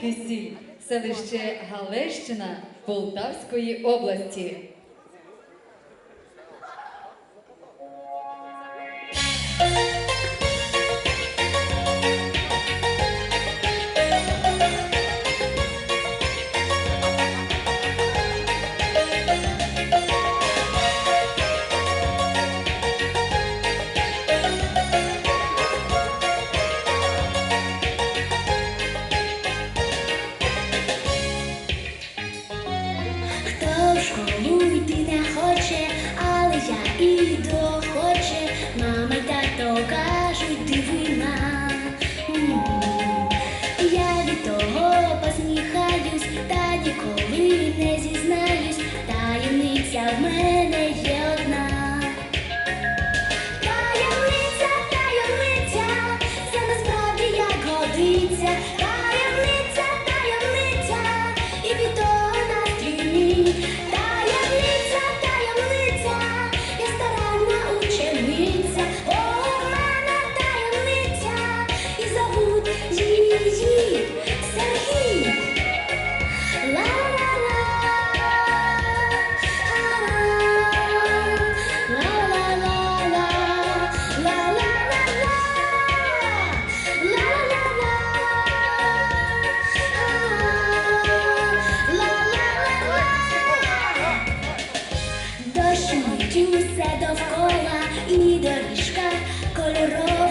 Кисіль, селище Галещина Полтавської області. idę i szkar kolorowy.